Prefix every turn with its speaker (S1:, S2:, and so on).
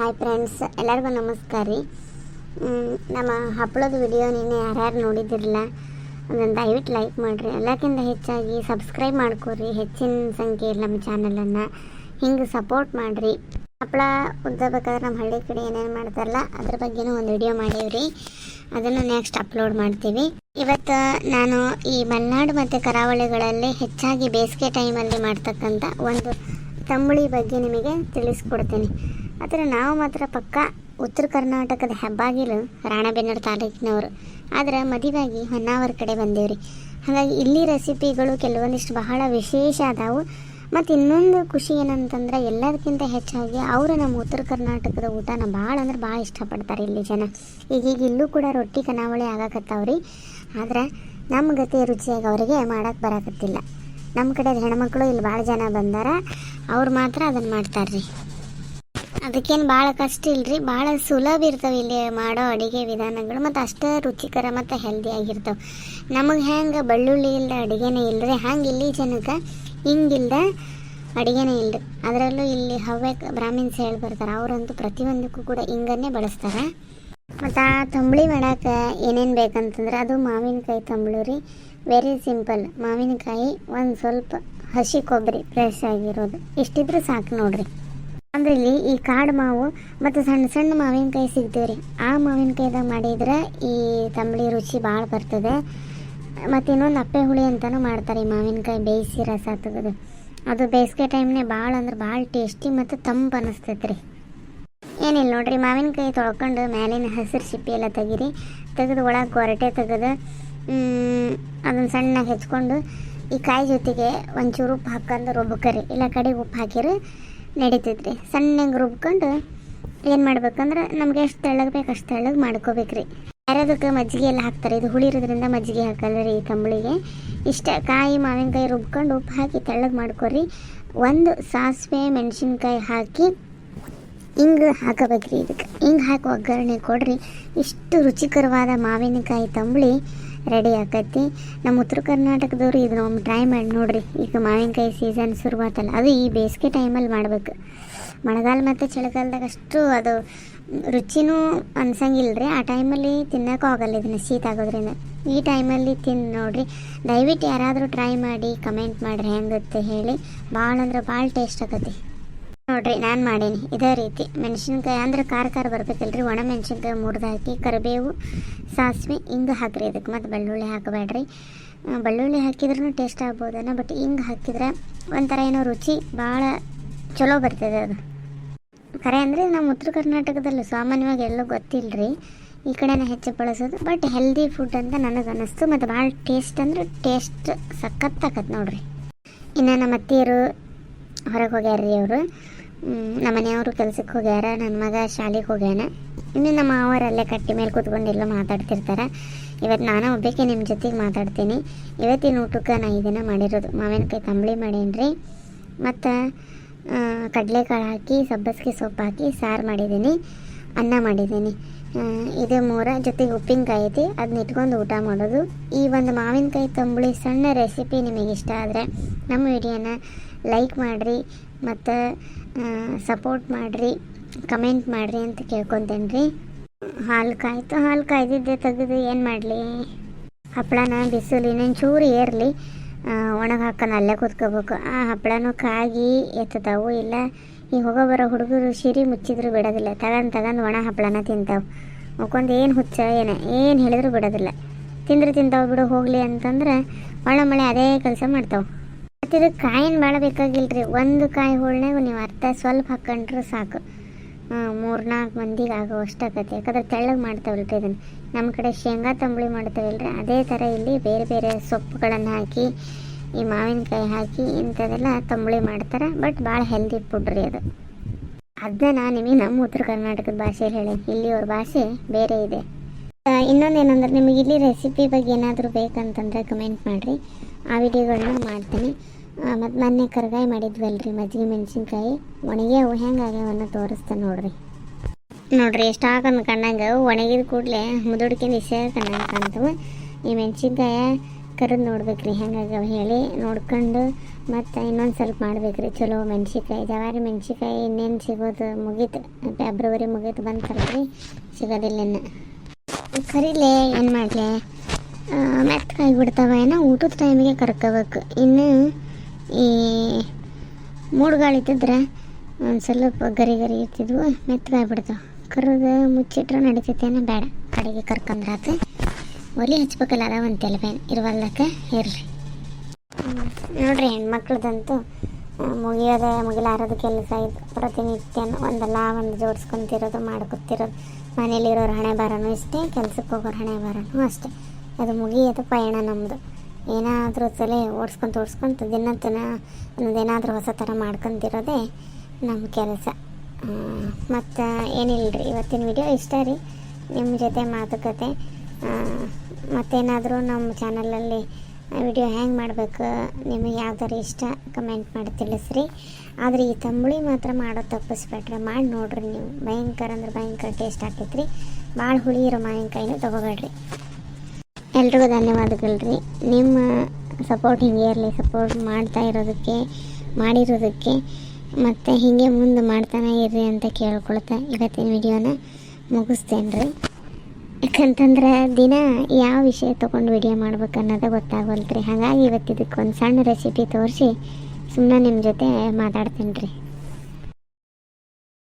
S1: Hi friends ಎಲ್ಲರಿಗೂ ನಮಸ್ಕಾರ ರೀ. ನಮ್ಮ ಹಪ್ಪಳದ ವಿಡಿಯೋ ನೀನು ಯಾರ್ಯಾರು ನೋಡಿದಿರಲ್ಲ ಅದನ್ನು ದಯವಿಟ್ಟು ಲೈಕ್ ಮಾಡಿರಿ. ಎಲ್ಲಕ್ಕಿಂತ ಹೆಚ್ಚಾಗಿ ಸಬ್ಸ್ಕ್ರೈಬ್ ಮಾಡ್ಕೊರಿ. ಹೆಚ್ಚಿನ ಸಂಖ್ಯೆಯಲ್ಲಿ ನಮ್ಮ ಚಾನಲನ್ನು ಹಿಂಗೆ ಸಪೋರ್ಟ್ ಮಾಡಿರಿ. ಹಪ್ಪಳ ಉದ್ದಬೇಕಾದ್ರೆ ನಮ್ಮ ಹಳ್ಳಿ ಕಡೆ ಏನೇನು ಮಾಡ್ತಾರಲ್ಲ, ಅದ್ರ ಬಗ್ಗೆನೂ ಒಂದು ವಿಡಿಯೋ ಮಾಡೀವ್ರಿ. ಅದನ್ನು ನೆಕ್ಸ್ಟ್ ಅಪ್ಲೋಡ್ ಮಾಡ್ತೀವಿ. ಇವತ್ತು ನಾನು ಈ ಮಲೆನಾಡು ಮತ್ತು ಕರಾವಳಿಗಳಲ್ಲಿ ಹೆಚ್ಚಾಗಿ ಬೇಸಿಗೆ ಟೈಮಲ್ಲಿ ಮಾಡ್ತಕ್ಕಂಥ ಒಂದು ತಂಬುಳಿ ಬಗ್ಗೆ ನಿಮಗೆ ತಿಳಿಸ್ಕೊಡ್ತೀನಿ. ಆದರೆ ನಾವು ಮಾತ್ರ ಪಕ್ಕ ಉತ್ತರ ಕರ್ನಾಟಕದ ಹೆಬ್ಬಾಗಿಲು ರಾಣಬೆನ್ನೂರು ತಾಲೂಕಿನವರು. ಆದರೆ ಮದುವೆಯಾಗಿ ಹೊನ್ನಾವರ ಕಡೆ ಬಂದೇವ್ರಿ. ಹಾಗಾಗಿ ಇಲ್ಲಿ ರೆಸಿಪಿಗಳು ಕೆಲವೊಂದಿಷ್ಟು ಬಹಳ ವಿಶೇಷ ಅದಾವು ಮತ್ತು ಇನ್ನೊಂದು ಖುಷಿ ಏನಂತಂದ್ರೆ ಎಲ್ಲದಕ್ಕಿಂತ ಹೆಚ್ಚಾಗಿ ಅವರು ನಮ್ಮ ಉತ್ತರ ಕರ್ನಾಟಕದ ಊಟನ ಭಾಳ ಅಂದ್ರೆ ಭಾಳ ಇಷ್ಟಪಡ್ತಾರೆ ಇಲ್ಲಿ ಜನ. ಈಗೀಗ ಈಗ ಇಲ್ಲೂ ಕೂಡ ರೊಟ್ಟಿ ಕನಾವಳಿ ಆಗಕತ್ತಾವ್ರಿ. ಆದ್ರೆ ನಮ್ಮ ಗತಿ ರುಚಿಯಾಗಿ ಅವರಿಗೆ ಮಾಡೋಕ್ಕೆ ಬರಕತ್ತಿಲ್ಲ. ನಮ್ಮ ಕಡೆ ಹೆಣ್ಮಕ್ಳು ಇಲ್ಲಿ ಭಾಳ ಜನ ಬಂದಾರ. ಅವ್ರು ಮಾತ್ರ ಅದನ್ನು ಮಾಡ್ತಾರ್ರಿ. ಅದಕ್ಕೇನು ಭಾಳ ಕಷ್ಟ ಇಲ್ರಿ ಭಾಳ ಸುಲಭ ಇರ್ತವೆ ಇಲ್ಲಿ ಮಾಡೋ ಅಡುಗೆ ವಿಧಾನಗಳು ಮತ್ತು ಅಷ್ಟೇ ರುಚಿಕರ ಮತ್ತು ಹೆಲ್ದಿ ಆಗಿರ್ತಾವೆ. ನಮಗೆ ಹೆಂಗೆ ಬೆಳ್ಳುಳ್ಳಿ ಇಲ್ಲದ ಅಡುಗೆನೇ ಇಲ್ಲರಿ ಹಂಗೆ ಇಲ್ಲಿ ಜನಕ್ಕೆ ಹಿಂಗಿಲ್ದ ಅಡುಗೆನೇ ಇಲ್ಲರಿ ಅದರಲ್ಲೂ ಇಲ್ಲಿ ಹವ್ಯಕ್ ಬ್ರಾಹ್ಮಿನ್ಸ್ ಹೇಳಿ ಬರ್ತಾರೆ, ಅವರಂತೂ ಪ್ರತಿಯೊಂದಕ್ಕೂ ಕೂಡ ಹಿಂಗನ್ನೇ ಬಳಸ್ತಾರೆ. ಮತ್ತು ಆ ತಂಬಳಿ ಮಾಡಕ್ಕೆ ಏನೇನು ಬೇಕಂತಂದ್ರೆ ಅದು ಮಾವಿನಕಾಯಿ ತಂಬಳು ರೀ. ವೆರಿ ಸಿಂಪಲ್ ಮಾವಿನಕಾಯಿ ಒಂದು ಸ್ವಲ್ಪ ಹಸಿ ಕೊಬ್ಬರಿ ಫ್ರೆಶ್ ಆಗಿರೋದು. ಇಷ್ಟಿದ್ರೆ ಸಾಕು ನೋಡ್ರಿ. ಅಂದ್ರೆ ಇಲ್ಲಿ ಈ ಕಾಡು ಮಾವು ಮತ್ತು ಸಣ್ಣ ಸಣ್ಣ ಮಾವಿನಕಾಯಿ ಸಿಗ್ತೇವೆ ರೀ. ಆ ಮಾವಿನಕಾಯಿದಾಗ ಮಾಡಿದ್ರೆ ಈ ತಂಬಳಿ ರುಚಿ ಭಾಳ ಬರ್ತದೆ. ಮತ್ತು ಇನ್ನೊಂದು ಅಪ್ಪೆ ಹುಳಿ ಅಂತಲೂ ಮಾಡ್ತಾರೆ ಈ ಮಾವಿನಕಾಯಿ ಬೇಯಿಸಿ ರಸ ತೆಗೆದು. ಅದು ಬೇಸಿಗೆ ಟೈಮ್ನೇ ಭಾಳ ಅಂದ್ರೆ ಭಾಳ ಟೇಸ್ಟಿ ಮತ್ತು ತಂಪು ಅನಿಸ್ತೈತೆ ರೀ. ಏನಿಲ್ಲ ನೋಡ್ರಿ, ಮಾವಿನಕಾಯಿ ತೊಳ್ಕೊಂಡು ಮೇಲಿನ ಹಸಿರು ಸಿಪ್ಪಿ ಎಲ್ಲ ತೆಗೀರಿ. ತೆಗೆದು ಒಳಗೆ ಕೊರಟೆ ತೆಗೆದು ಅದನ್ನು ಸಣ್ಣಗೆ ಹೆಚ್ಕೊಂಡು ಈ ಕಾಯಿ ಜೊತೆಗೆ ಒಂಚೂರು ಉಪ್ಪು ಹಾಕೊಂಡು ರುಬ್ಬಕರಿ ಇಲ್ಲ ಕಡೆಗೆ ಉಪ್ಪು ಹಾಕಿರಿ. ನಡೀತೈತ್ರಿ. ಸಣ್ಣಗೆ ರುಬ್ಕೊಂಡು ಏನು ಮಾಡ್ಬೇಕಂದ್ರೆ ನಮ್ಗೆ ಎಷ್ಟು ತೆಳ್ಳಗೆ ಬೇಕು ಅಷ್ಟು ತೆಳ್ಳಗೆ ಮಾಡ್ಕೋಬೇಕ್ರಿ. ಯಾರದಕ್ಕೆ ಮಜ್ಜಿಗೆ ಎಲ್ಲ ಹಾಕ್ತಾರೆ, ಇದು ಹುಳಿ ಇರೋದ್ರಿಂದ ಮಜ್ಜಿಗೆ ಹಾಕಲ್ಲ ರೀ ಈ ಕಂಬಳಿಗೆ ಇಷ್ಟ ಕಾಯಿ, ಮಾವಿನಕಾಯಿ ರುಬ್ಕೊಂಡು ಉಪ್ಪು ಹಾಕಿ ತೆಳ್ಳಗೆ ಮಾಡ್ಕೊರಿ. ಒಂದು ಸಾಸಿವೆ ಮೆಣಸಿನ್ಕಾಯಿ ಹಾಕಿ ಹಿಂಗೆ ಹಾಕಬೇಕ್ರಿ ಇದಕ್ಕೆ. ಹಿಂಗೆ ಹಾಕಿ ಒಗ್ಗರಣೆ ಕೊಡ್ರಿ. ಇಷ್ಟು ರುಚಿಕರವಾದ ಮಾವಿನಕಾಯಿ ತಂಬಳಿ ರೆಡಿ ಆಕತಿ. ನಮ್ಮ ಉತ್ತರ ಕರ್ನಾಟಕದವ್ರು ಇದನ್ನ ಒಮ್ಮೆ ಟ್ರೈ ಮಾಡಿ, ನೋಡಿರಿ, ಈಗ ಮಾವಿನಕಾಯಿ ಸೀಸನ್ ಶುರುವಾತಲ್ಲ, ಅದು ಈ ಬೇಸಿಗೆ ಟೈಮಲ್ಲಿ ಮಾಡಬೇಕು. ಮಳೆಗಾಲ ಮತ್ತು ಚಳಿಗಾಲದಾಗ ಅಷ್ಟು ಅದು ರುಚಿನೂ ಅನ್ಸಂಗಿಲ್ಲ ರೀ ಆ ಟೈಮಲ್ಲಿ ತಿನ್ನೋಕ್ಕೂ ಆಗಲ್ಲ ಇದನ್ನ ಶೀತ ಆಗೋದ್ರಿಂದ. ಈ ಟೈಮಲ್ಲಿ ತಿಂದು ನೋಡಿರಿ, ದಯವಿಟ್ಟು ಯಾರಾದರೂ ಟ್ರೈ ಮಾಡಿ ಕಮೆಂಟ್ ಮಾಡಿರಿ, ಹೆಂಗತ್ತೆ ಹೇಳಿ. ಭಾಳ ಅಂದ್ರೆ ಭಾಳ ಟೇಸ್ಟ್ ಆಕತಿ. ನೋಡ್ರಿ, ನಾನು ಮಾಡೀನಿ. ಇದೇ ರೀತಿ. ಮೆಣಸಿನ್ಕಾಯಿ ಅಂದ್ರೆ ಖಾರ ಖಾರ ಬರ್ಬೇಕಲ್ರಿ. ಒಣ ಮೆಣಸಿನ್ಕಾಯಿ ಮುಡ್ದು ಹಾಕಿ, ಕರಿಬೇವು, ಸಾಸಿವೆ, ಹಿಂಗೆ ಹಾಕ್ರಿ ಅದಕ್ಕೆ ಮತ್ತು ಬೆಳ್ಳುಳ್ಳಿ ಹಾಕಬೇಡ್ರಿ. ಬೆಳ್ಳುಳ್ಳಿ ಹಾಕಿದ್ರೂ ಟೇಸ್ಟ್ ಆಗ್ಬೋದನ್ನ ಬಟ್ ಹಿಂಗೆ ಹಾಕಿದ್ರೆ ಒಂಥರ ಏನೋ ರುಚಿ ಭಾಳ ಚಲೋ ಬರ್ತದೆ ಅದು. ಖರೆ ಅಂದರೆ ನಮ್ಮ ಉತ್ತರ ಕರ್ನಾಟಕದಲ್ಲಿ ಸಾಮಾನ್ಯವಾಗಿ ಎಲ್ಲೂ ಗೊತ್ತಿಲ್ಲರಿ ಈ ಕಡೆನ ಹೆಚ್ಚು ಬಳಸೋದು. ಬಟ್ ಹೆಲ್ದಿ ಫುಡ್ ಅಂತ ನನಗೆ ಅನ್ನಿಸ್ತು ಮತ್ತು ಭಾಳ ಟೇಸ್ಟ್ ಅಂದ್ರೆ ಟೇಸ್ಟ್ ಸಖತ್ತಾಗತ್ತೆ ನೋಡ್ರಿ. ಇನ್ನು ನಮ್ಮ ಅತ್ತಿಯರು ಹೊರಗೆ ಹೋಗ್ಯಾರ ರೀ ಅವರು. ನಮ್ಮ ಮನೆಯವರು ಕೆಲ್ಸಕ್ಕೆ ಹೋಗ್ಯಾರ ನನ್ನ ಮಗ ಶಾಲೆಗೆ ಹೋಗ್ಯಾನ. ಇನ್ನು ನಮ್ಮ ಅವರಲ್ಲೇ ಕಟ್ಟಿ ಮೇಲೆ ಕೂತ್ಕೊಂಡು ಎಲ್ಲೋ ಮಾತಾಡ್ತಿರ್ತಾರೆ. ಇವತ್ತು ನಾನು ಒಬ್ಬಕ್ಕೆ ನಿಮ್ಮ ಜೊತೆಗೆ ಮಾತಾಡ್ತೀನಿ. ಇವತ್ತಿನ ಊಟಕ್ಕೆ ನಾ ಇದನ್ನು ಮಾಡಿರೋದು. ಮಾವಿನಕಾಯಿ ತಂಬಳಿ ಮಾಡೀನಿ ರೀ ಮತ್ತು ಕಡಲೆಕಾಳು ಹಾಕಿ, ಸಬ್ಬಸ್ಗೆ ಸೊಪ್ಪು ಹಾಕಿ, ಸಾರು ಮಾಡಿದ್ದೀನಿ. ಅನ್ನ ಮಾಡಿದ್ದೀನಿ. ಇದು ಮೂರ. ಜೊತೆಗೆ ಉಪ್ಪಿನಕಾಯಿ ಐತಿ. ಅದನ್ನ ಇಟ್ಕೊಂಡು ಊಟ ಮಾಡೋದು. ಈ ಒಂದು ಮಾವಿನಕಾಯಿ ತಂಬುಳಿ ಸಣ್ಣ ರೆಸಿಪಿ ನಿಮಗೆ ಇಷ್ಟ ಆದರೆ ನಮ್ಮ ವಿಡಿಯೋನ ಲೈಕ್ ಮಾಡಿರಿ. ಮತ್ತು ಸಪೋರ್ಟ್ ಮಾಡಿರಿ ಕಮೆಂಟ್ ಮಾಡಿರಿ ಅಂತ ಕೇಳ್ಕೊತೇನೆ ರೀ ಹಾಲು ಕಾಯ್ತು, ಹಾಲು ಕಾಯ್ದಿದ್ದೆ, ತೆಗೆದು ಏನು ಮಾಡಲಿ? ಹಪ್ಪಳನ ಬಿಸಿಲು ಇನ್ನೇನು ಚೂರು ಏರಲಿ. ಒಣಗಿ ಹಾಕೊಂಡು ಅಲ್ಲೇ ಕೂತ್ಕೋಬೇಕು. ಆ ಹಪ್ಪಳನೂ ಕಾಗಿ ಎತ್ತತಾವು. ಇಲ್ಲ ಈಗ ಹೋಗೋ ಬರೋ ಹುಡುಗರು ಸಿರಿ ಮುಚ್ಚಿದ್ರು ಬಿಡೋದಿಲ್ಲ. ತಗೊಂಡು ತಗೊಂಡು ಒಣ ಹಪ್ಪಳನ ತಿಂತಾವೆ. ಮುಕ್ಕೊಂದು ಏನು ಹುಚ್ಚ, ಏನು ಏನು ಹೇಳಿದ್ರು ಬಿಡೋದಿಲ್ಲ. ತಿಂದ್ರೆ ತಿಂತಾವೆ ಬಿಡು, ಹೋಗಲಿ ಅಂತಂದ್ರೆ ಒಳ ಮಳೆ ಅದೇ ಕೆಲಸ ಮಾಡ್ತಾವೆ. ಮತ್ತು ಇದಕ್ಕೆ ಕಾಯಿನ ಭಾಳ ಬೇಕಾಗಿಲ್ರಿ. ಒಂದು ಕಾಯಿ ಹೋಳ್ನಾಗ ನೀವು ಅರ್ಧ ಸ್ವಲ್ಪ ಹಾಕೊಂಡ್ರೆ ಸಾಕು. ಮೂರು ನಾಲ್ಕು ಮಂದಿಗೆ ಆಗೋ ಅಷ್ಟಾಗತ್ತೆ ಯಾಕಂದ್ರೆ ತೆಳ್ಳಗೆ ಮಾಡ್ತಾವಲ್ರಿ ಇದನ್ನು. ನಮ್ಮ ಕಡೆ ಶೇಂಗಾ ತಂಬಳಿ ಮಾಡ್ತಾವಲ್ರಿ ಅದೇ ಥರ ಇಲ್ಲಿ ಬೇರೆ ಬೇರೆ ಸೊಪ್ಪುಗಳನ್ನು ಹಾಕಿ, ಈ ಮಾವಿನಕಾಯಿ ಹಾಕಿ ಇಂಥದೆಲ್ಲ ತಂಬುಳಿ ಮಾಡ್ತಾರೆ. ಬಟ್ ಭಾಳ ಹೆಲ್ದಿ ಫುಡ್ ರೀ ಅದು. ಅದನ್ನ ನಾನು ನಿಮಗೆ ನಮ್ಮ ಉತ್ತರ ಕರ್ನಾಟಕದ ಭಾಷೆಯಲ್ಲಿ ಹೇಳಿ ಇಲ್ಲಿ ಅವ್ರ ಭಾಷೆ ಬೇರೆ ಇದೆ. ಇನ್ನೊಂದು ಏನಂದ್ರೆ ನಿಮಗೆ ಇಲ್ಲಿ ರೆಸಿಪಿ ಬಗ್ಗೆ ಏನಾದರೂ ಬೇಕಂತಂದ್ರೆ ಕಮೆಂಟ್ ಮಾಡಿರಿ. ಆ ವಿಡಿಯೋಗಳನ್ನ ಮಾಡ್ತೀನಿ. ಮತ್ತು ಮೊನ್ನೆ ಕರ್ಗಾಯಿ ಮಾಡಿದ್ವಲ್ರಿ ಮಜ್ಜಿಗೆ ಮೆಣಸಿನ್ಕಾಯಿ. ಒಣಗಿ ಅವು ಹೆಂಗೆ ಆಗ್ಯಾವನ್ನ ತೋರಿಸ್ತೇನೆ ನೋಡ್ರಿ. ನೋಡ್ರಿ, ಎಷ್ಟು ಅನ್ಕೊಂಡಂಗೆ ಒಣಗಿದ ಕೂಡಲೇ ಮುದುಡ್ಕಿಂದ ಇಸೇ ಕಣ್ಣಂಗೆ ಕಾಣ್ತವೆ ಈ ಮೆಣಸಿನ್ಕಾಯ ಕರೆದು ನೋಡ್ಬೇಕ್ರಿ ಹೆಂಗಾಗ್ಯಾವ ಹೇಳಿ ನೋಡ್ಕೊಂಡು. ಮತ್ತು ಇನ್ನೊಂದು ಸ್ವಲ್ಪ ಮಾಡ್ಬೇಕ್ರಿ. ಚಲೋ ಮೆಣ್ಸಿಕಾಯಿ ಜವಾರಿ ಮೆಣ್ಸಿಕಾಯಿ ಇನ್ನೇನು ಸಿಗೋದು ಮುಗೀತು. ಫೆಬ್ರವರಿ ಮುಗೀತು ಬಂದು ರೀ ಸಿಗೋದಿಲ್ಲ ಇನ್ನು. ಕರೀಲೆ ಏನು ಮಾಡಲಿ? ಮೆತ್ತಗಾಗಿ ಬಿಡ್ತಾವ, ಏನೋ ಊಟದ ಟೈಮಿಗೆ ಕರ್ಕೋಬೇಕು. ಇನ್ನು ಈ ಮೂಡುಗಾಳಿತಿದ್ರೆ ಒಂದು ಸ್ವಲ್ಪ ಗರಿ ಗರಿ ಇರ್ತಿದ್ವು ಮೆತ್ತಗಾಗಿ ಬಿಡ್ತಾವೆ ಕರ್ದು ಮುಚ್ಚಿಟ್ರೆ ನಡಿತೈತೇನೋ ಬೇಡ. ಕಡೆಗೆ ಕರ್ಕೊಂಡ್ರಾತು ಒಲಿ ಹಚ್ಬೇಕಲ್ಲ, ಅದ ಒಂದು ತೆಲಬೇನ್ ಇರುವಲ್ಲಕ್ಕೆ, ಇರಲಿ. ನೋಡ್ರಿ ಹೆಣ್ಮಕ್ಳದಂತೂ ಮುಗಿಯೋದ ಮುಗಿಯೋದೇ, ಮುಗಿಲಾರದ ಕೆಲಸ ಇದು ಪ್ರತಿನಿತ್ಯ ಒಂದಲ್ಲ ಒಂದು ಜೋಡಿಸ್ಕೊಂತಿರೋದು, ಮಾಡ್ಕೊತಿರೋದು. ಮನೇಲಿರೋರು ಹಣೆ ಬರೋನು ಇಷ್ಟೇ ಕೆಲ್ಸಕ್ಕೆ ಹೋಗೋರು ಹಣೆ ಬರೋನು ಅಷ್ಟೇ. ಅದು ಮುಗಿಯೋದು ಪಯಣ ನಮ್ಮದು ಏನಾದರೂ ತಲೆ ಓಡಿಸ್ಕೊಂತ ಓಡಿಸ್ಕೊಂತ ದಿನ ದಿನ ಅನ್ನೋದೇನಾದರೂ ಹೊಸ ಥರ ಮಾಡ್ಕೊಂತಿರೋದೇ ನಮ್ಮ ಕೆಲಸ. ಮತ್ತು ಏನಿಲ್ಲ ರೀ ಇವತ್ತಿನ ವಿಡಿಯೋ ಇಷ್ಟ ರೀ? ನಿಮ್ಮ ಜೊತೆ ಮಾತುಕತೆ. ಮತ್ತೇನಾದರೂ ನಮ್ಮ ಚಾನಲಲ್ಲಿ ವಿಡಿಯೋ ಹೆಂಗೆ ಮಾಡಬೇಕು. ನಿಮಗೆ ಯಾವ್ದಾರು ಇಷ್ಟ ಕಮೆಂಟ್ ಮಾಡಿ ತಿಳಿಸ್ರಿ. ಆದರೆ ಈ ತಂಬುಳಿ ಮಾತ್ರ ಮಾಡೋದು ತಪ್ಪಿಸ್ಬೇಡ್ರಿ ಮಾಡಿ ನೋಡ್ರಿ ನೀವು. ಭಯಂಕರ ಅಂದ್ರೆ ಭಯಂಕರ ಟೇಸ್ಟ್ ಆಗ್ತೈತ್ರಿ. ಭಾಳ ಹುಳಿ ಇರೋ ಮಾವಿನಕಾಯಿನೂ ತೊಗೋಬೇಡ್ರಿ. ಎಲ್ರಿಗೂ ಧನ್ಯವಾದಗಳು ರೀ ನಿಮ್ಮ ಸಪೋರ್ಟ್ ಹಿಂಗೆ ಇರಲಿ ಸಪೋರ್ಟ್ ಮಾಡ್ತಾ ಇರೋದಕ್ಕೆ, ಮಾಡಿರೋದಕ್ಕೆ, ಮತ್ತು ಹೀಗೆ ಮುಂದೆ ಮಾಡ್ತಾನೆ ಇರ್ರಿ ಅಂತ ಕೇಳ್ಕೊಳ್ತಾ ಇವತ್ತಿನ ವಿಡಿಯೋನ ಮುಗಿಸ್ತೇನೆ ರೀ ಯಾಕಂತಂದ್ರೆ ದಿನ ಯಾವ ವಿಷಯ ತೊಗೊಂಡು ವಿಡಿಯೋ ಮಾಡ್ಬೇಕು ಅನ್ನೋದೇ ಗೊತ್ತಾಗವಲ್ತು ರೀ ಹಾಗಾಗಿ ಇವತ್ತಿದಕ್ಕೆ ಒಂದು ಸಣ್ಣ ರೆಸಿಪಿ ತೋರಿಸಿ ಸುಮ್ಮನೆ ನಿಮ್ಮ ಜೊತೆ ಮಾತಾಡ್ತೀನಿ ರೀ